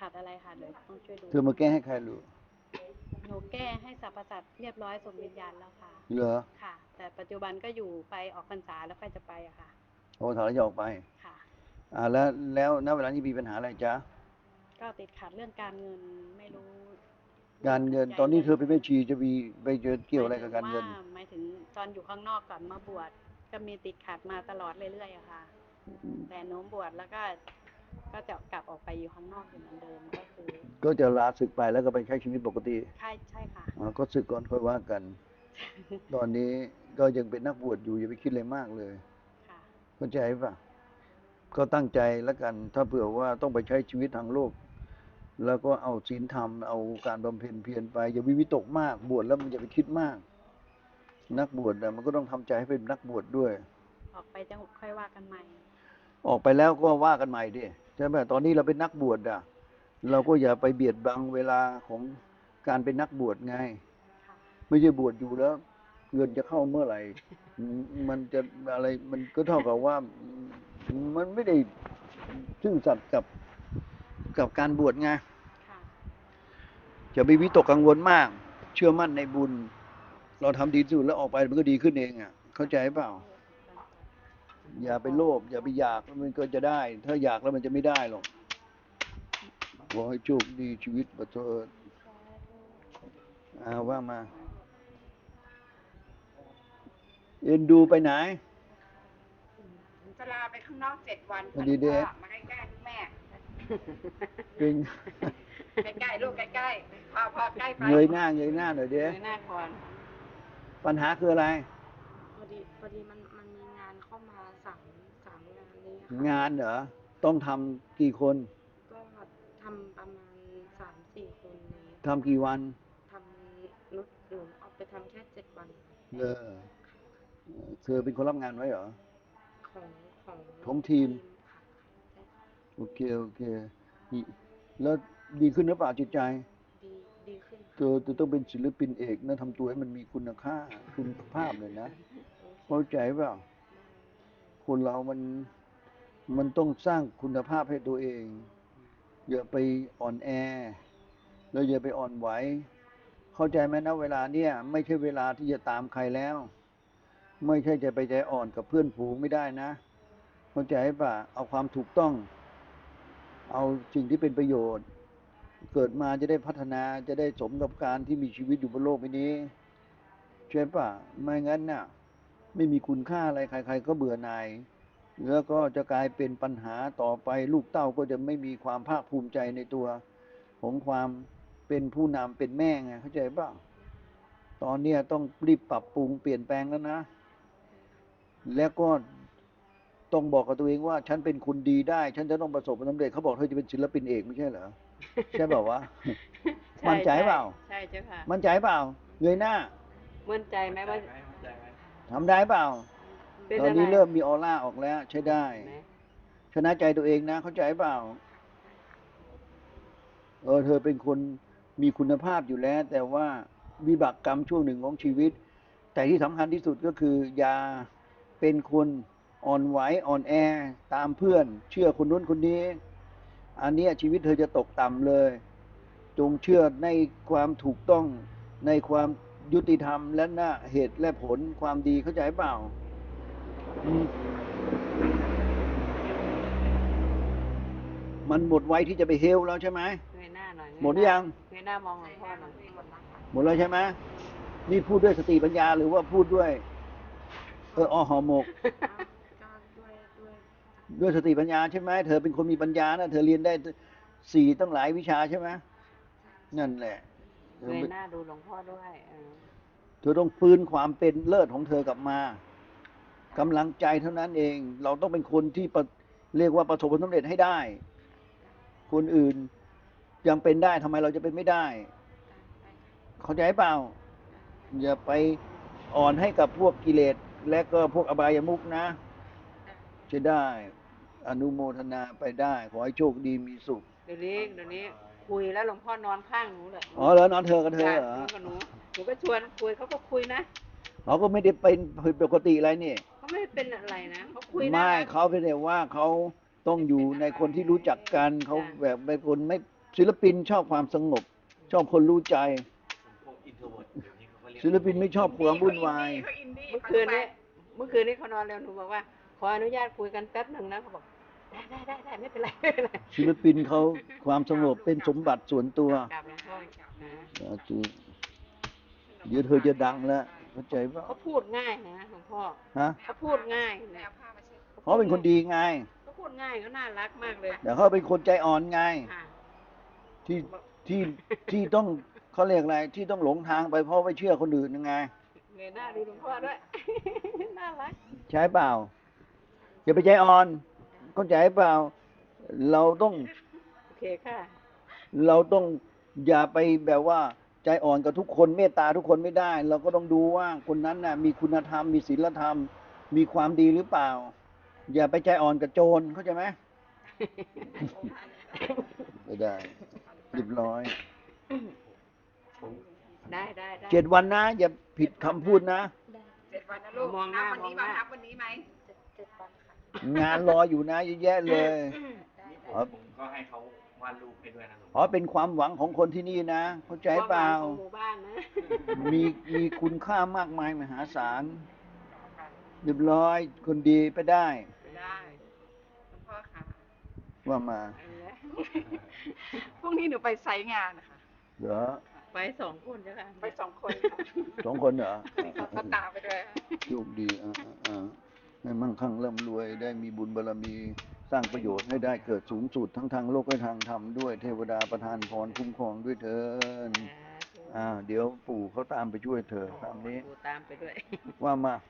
ขัดอะไรค่ะเดี๋ยวต้องช่วยดูเธอมาแก้ให้ใครรู้หนูแก้ให้สรรพสัตว์เรียบร้อยสมวิญญาณแล้วค่ะ เหรอ ค่ะ แต่ปัจจุบันก็อยู่ไปออกพรรษาแล้วค่อยจะไปอะค่ะ โอ้ถอนแล้วจะออกไป ค่ะ อ่าแล้วแล้วณเวลานี้มีปัญหาอะไรจ๊ะ ก็ติดขัดเรื่องการเงินไม่รู้ การเงินตอนนี้เธอเป็นแม่ชีจะมีไปเจอเกี่ยวอะไรกับการเงินหมยถึงว่าหมายถึงตอนอยู่ข้างนอกก่อนมาบวชก็มีติดขัดมาตลอดเรื่อยๆอะค่ะ แต่โน้มบวชแล้วก็ ก็จะกลับออกไปอยู่ข้างนอกอยู่เหมือนเดิมก็คือ ก็จะลาศึกไปแล้วก็ไปใช้ชีวิตปกติใช่ใช่ค่ะอ่าก็ศึกก่อนค่อยว่ากัน ตอนนี้ก็ยังเป็นนักบวชอยู่อย่าไปคิดอะไรมากเลยค่ะเข้าใจปะก็ตั้งใจแล้วกัน ถ้าเผื่อว่าต้องไปใช้ชีวิตทางโลก แล้วก็เอาศีลธรรมเอาการบำเพ็ญเพียรไป อย่าวิวิตกมากบวชแล้วมันอย่าไปคิดมาก นักบวชน่ะมันก็ต้องทำใจให้เป็นนักบวชด้วย ออกไปจะค่อยว่ากันใหม่ ออกไปแล้วก็ว่ากันใหม่ดิใช่ไหมตอนนี้เราเป็นนักบวชอะ เราก็อย่าไปเบียดบังเวลาของการเป็นนักบวชไงค่ะไม่ใช่บวชอยู่แล้ว เงินจะเข้าเมื่อไหร่ มันจะอะไรมันก็เท่ากับว่า มันไม่ได้ซื่อสัตย์กับกับการบวชไงค่ะจะไปวิตกกังวลมาก เชื่อมั่นในบุญ เราทำดีที่สุดแล้วออกไปมันก็ดีขึ้นเองอะ เข้าใจเปล่า อย่าไปโลภอย่าไปอยากแล้วมันก็จะได้ ถ้าอยากแล้วมันจะไม่ได้หรอกขอให้โชคดีชีวิตประเสริฐอาว่ามา เอ็นดูไปไหนจะลาไปข้างนอกเจ็ดวันพอดีเด้พ่อมาใกล้ๆลูกแม่เป็นใกล้ๆลูกใกล้ๆพ่อพ่อใกล้ไปเงยหน้าเงยหน้าหน่อยเด้เงยหน้าก่อนปัญหาคืออะไร พอดีพอดีมันมันมีงาน เข้ามาสามสามงานนี้ค่ะงานเหรอ ต้องทำกี่คน ก็ทำประมาณสามสี่คนนี้ทำกี่วัน ทำนุดหนูเอาไปทำแค่เจ็ดวันเลอเธอเป็นคนรับงานไว้เหรอ ของของของทีม ค่ะใช่ค่ะโอเค โอเคนี่แล้วดีขึ้นหรือเปล่าจิตใจ ดีดีขึ้นเธอจะต้องเป็นศิลปินเอกนะทำตัวให้มันมีคุณค่า คุณภาพเลยนะเข้าใจเปล่า คนเรามันมันต้องสร้างคุณภาพให้ตัวเอง อย่าไปอ่อนแอ แล้วอย่าไปอ่อนไหว เข้าใจไหมนะเวลาเนี่ยไม่ใช่เวลาที่จะตามใครแล้ว ไม่ใช่จะไปใจอ่อนกับเพื่อนฝูงไม่ได้นะ เข้าใจป่ะเอาความถูกต้อง เอาสิ่งที่เป็นประโยชน์ เกิดมาจะได้พัฒนาจะได้สมกับการที่มีชีวิตอยู่บนโลกใบนี้ใช่ป่ะไม่งั้นน่ะ ไม่มีคุณค่าอะไรใคร ๆ ก็เบื่อหน่าย แล้วก็จะกลายเป็นปัญหาต่อไปลูกเต้าก็จะไม่มีความภาคภูมิใจในตัว ของความเป็นผู้นำเป็นแม่ไงเข้าใจป่ะตอนเนี้ยต้องรีบปรับปรุงเปลี่ยนแปลงแล้วนะ แล้วก็ต้องบอกกับตัวเองว่า ฉันเป็นคนดีได้ ฉันจะต้องประสบความสำเร็จเขาบอกเธอจะเป็นศิลปินเอกไม่ใช่เหรอใช่เปล่าวะช่มั่นใจเปล่า ใช่เจ้าค่ะ มั่นใจเปล่าเงยหน้า มั่นใจไหมว่า ทำได้เปล่า เป็นตอนอะไรนี้เริ่มมีออร่าออกแล้ว ใช้ได้ ไหนชนะใจตัวเองนะ เข้าใจเปล่า เออ เธอเป็นคนมีคุณภาพอยู่แล้ว แต่ว่าวิบากกรรมช่วงหนึ่งของชีวิต แต่ที่สำคัญที่สุดก็คือ อย่าเป็นคนอ่อนไหวอ่อนแอ ตามเพื่อน เชื่อคนนู้นคนนี้ อันเนี้ยชีวิตเธอจะตกต่ำเลย จงเชื่อในความถูกต้องในความ ยุติธรรมและหน้าเหตุและผลความดีเข้าใจเปล่าอืมมันหมดไว้ที่จะไปเฮลแล้วใช่ไหมเงยหน้าหน่อยหมดหรือยังเงยหน้ามองหลวงพ่อหน่อยหมดแล้วใช่ไหมนี่พูดด้วยสติปัญญาหรือว่าพูดด้วย เอออหอหมกก็ด้วยด้วยด้วยสติปัญญาใช่ไหมเธอเป็นคนมีปัญญานะเธอเรียนได้สี่ตั้งหลายวิชาใช่ไหมนั่นแหละ เธอเงยไม่หน้าดูหลวงพ่อด้วยเออเธอต้องฟื้นความเป็นเลิศของเธอกลับมากำลังใจเท่านั้นเอง เราต้องเป็นคนที่ประเรียกว่าประสบผลสำเร็จให้ได้ คนอื่นยังเป็นได้ทำไมเราจะเป็นไม่ได้ เข้าใจเปล่า อย่าไปอ่อนให้กับพวกกิเลสและก็พวกอบายมุกนะ จะได้อนุโมทนาไปได้ ขอให้โชคดีมีสุข เดี๋ยวนี้เดี๋ยวนี้ คุยแล้วหลวงพ่อนอนข้างหนูเลยอ๋อแล้วนอนเธอกับเธอเหรอจ้ะนอนกับหนูหนูก็ชวนคุยเขาก็คุยนะเขาก็ไม่ได้เป็นผิดปกติอะไรนี่ เขาไม่เป็นอะไรนะเขาคุยนะ ไม่เขาเป็นแต่ว่าเขาต้องอยู่ในคนที่รู้จักกันเขาแบบเป็นคนไม่ศิลปินชอบความสงบ ชอบคนรู้ใจ พวกอินโทรเวิร์ดเดี๋ยวนี้เขาก็เรียกศิลปินไม่ชอบความวุ่นวายเขาอินดี้เมื่อคืนนี้เมื่อคืนนี้เขานอนเร็วหนูบอกว่า ขออนุญาตคุยกันแป๊บหนึ่งนะเขาบอก ได้ได้ได้ได้ไม่เป็นไรไม่เป็นไรศิลปินเขาความสงบเป็นสมบัติส่วนตัวกราบหลวงพ่อนะสาธุเดี๋ยวเธอจะดังแล้วเข้าใจป่ะเขาพูดง่ายนะหลวงพ่อฮะเขาพูดง่ายแล้นะวผ้ามาเช็ดเขาเป็นคนดีไงเขาพูดง่ายเขาน่ารักมากเลยแต่เขาเป็นคนใจอ่อนไง ค่ะที่ที่ที่ต้องเขาเรียกอะไรที่ต้องหลงทางไปเพราะไม่เชื่อคนอื่นยังไง เงยหน้าดูหลวงพ่อด้วย น่ารัก ใช่เปล่าอย่าไปใจอ่อน เข้าใจเปล่า เราต้องโอเคค่ะ เราต้องอย่าไปแบบว่า ใจอ่อนกับทุกคนเมตตาทุกคนไม่ได้ เราก็ต้องดูว่าคนนั้นน่ะ มีคุณธรรมมีศีลธรรม มีความดีหรือเปล่า อย่าไปใจอ่อนกับโจรเข้าใจไหมไม่ได้เรียบร้อยได้ได้ได้เจ็ดวันนะ อย่าผิดคำพูดนะ เจ็ดวันนะลูกมองหน้านับวันนี้มองหน้าบ้างนับวันนี้ไหม เจ็ดวันค่ะ งานรออยู่นะเยอะแยะเลยอ๋อ ผมก็ให้เขาวาดรูปให้ด้วยนะหลวงอ๋อเป็นความหวังของคนที่นี่นะเข้าใจเปล่า ของหมู่บ้านนะมีมีคุณค่ามากมายมหาศาลเรียบร้อยคนดีไปได้ ได้หลวงพ่อค่ะว่ามาพรุ่งนี้หนูไปไซต์งานนะคะ เหรอไปสองคนจ้ะค่ะไปสองคนค่ะสองคนเหรอก็ตามไปด้วยค่ะ โชคดีอ่าอ่าอ่า ให้มั่งคั่งร่ำรวยได้มีบุญบารมี สร้างประโยชน์ให้ได้เกิดสูงสุดทั้งทางโลกและทางธรรมด้วยเทวดาประทานพรคุ้มครองด้วยเถินอ่า เดี๋ยวปู่เขาตามไปช่วยเธอตามนี้ดูตามไปด้วย ว่ามาก